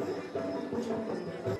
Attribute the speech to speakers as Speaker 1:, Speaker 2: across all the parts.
Speaker 1: フフフフ。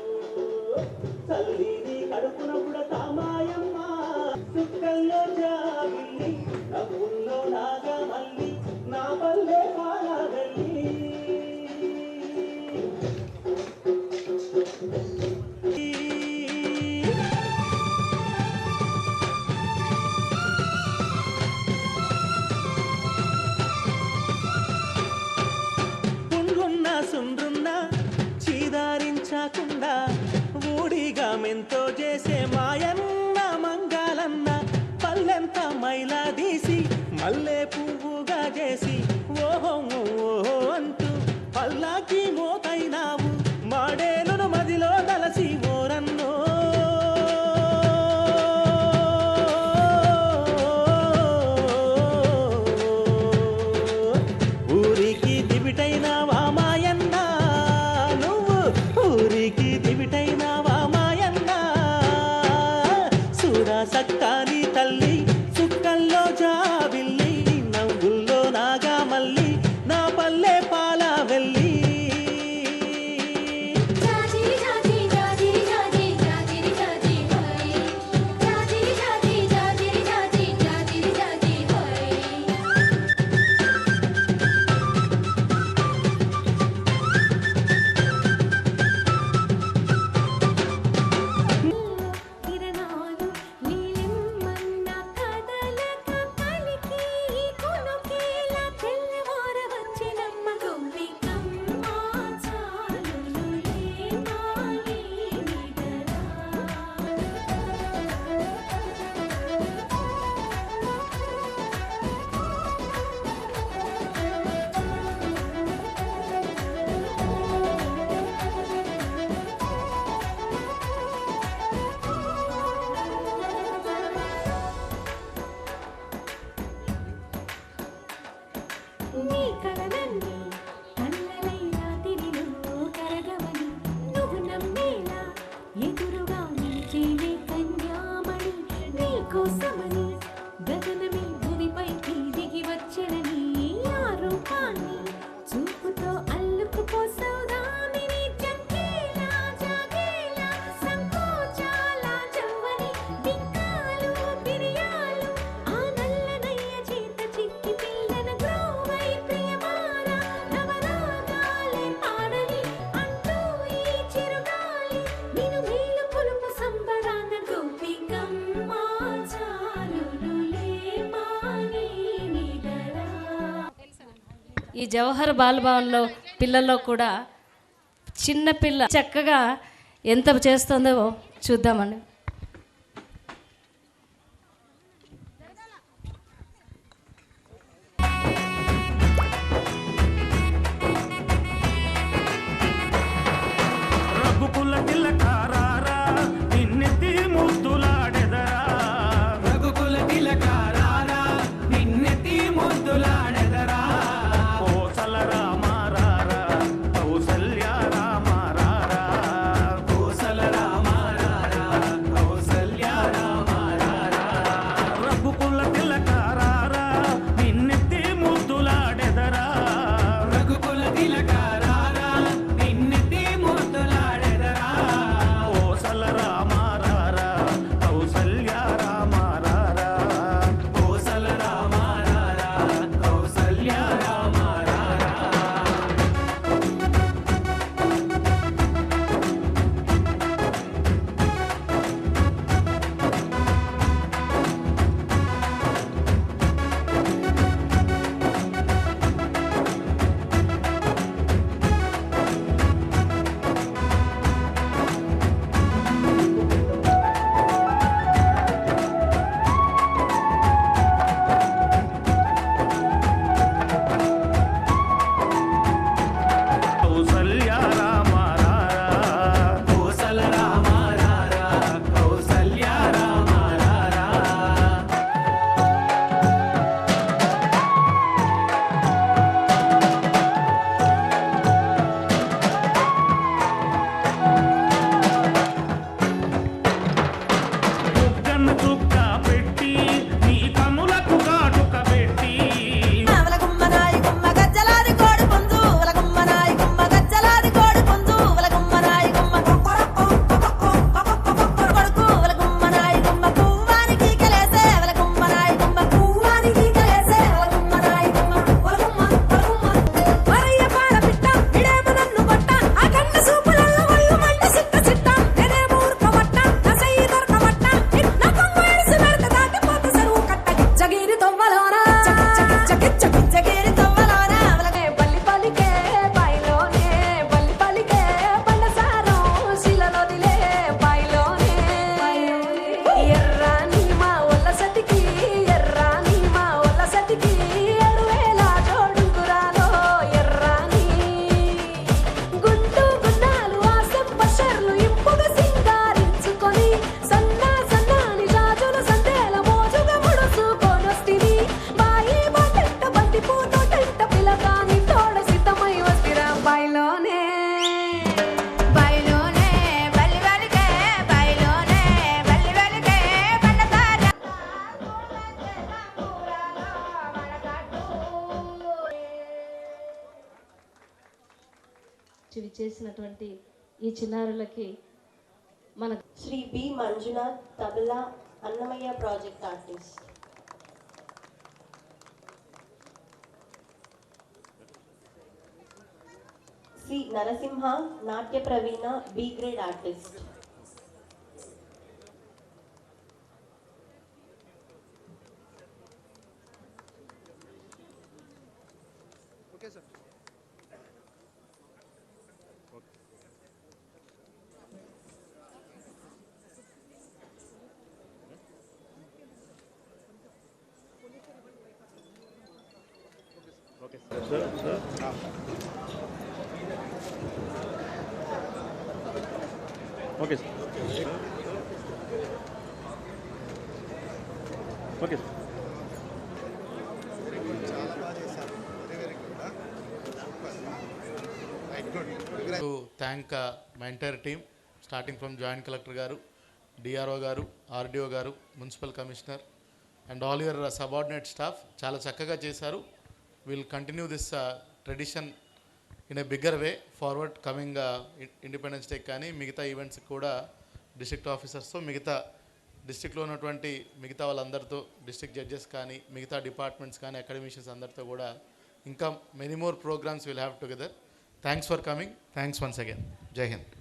Speaker 1: decir.
Speaker 2: believe. Jawahar బాలభవన్లో పిల్లల్లో కూడా చిన్న పిల్ల చక్కగా ఎంత చేస్తుందో చూద్దామండి. ఈ చిన్నారులకి మన
Speaker 3: Shri B. Manjunath tabla Annamayya project artist. C. Narasimha Natya Praveena B grade artist.
Speaker 4: Okay sir. Okay sir.
Speaker 5: Thank my entire team starting from joint collector గారు డిఆర్ఓ గారు ఆర్డీఓ గారు municipal commissioner and all your subordinate staff చాలా చక్కగా చేశారు. Will continue this tradition in a bigger way forward coming independence day కానీ మిగతా events కూడా district ఆఫీసర్స్తో మిగతా డిస్ట్రిక్ట్లో ఉన్నటువంటి మిగతా వాళ్ళందరితో డిస్ట్రిక్ట్ జడ్జెస్ కానీ మిగతా డిపార్ట్మెంట్స్ కానీ అకాడమిషియన్స్ అందరితో కూడా ఇంకా many more programmes will have together thanks for coming thanks once again Jai Hind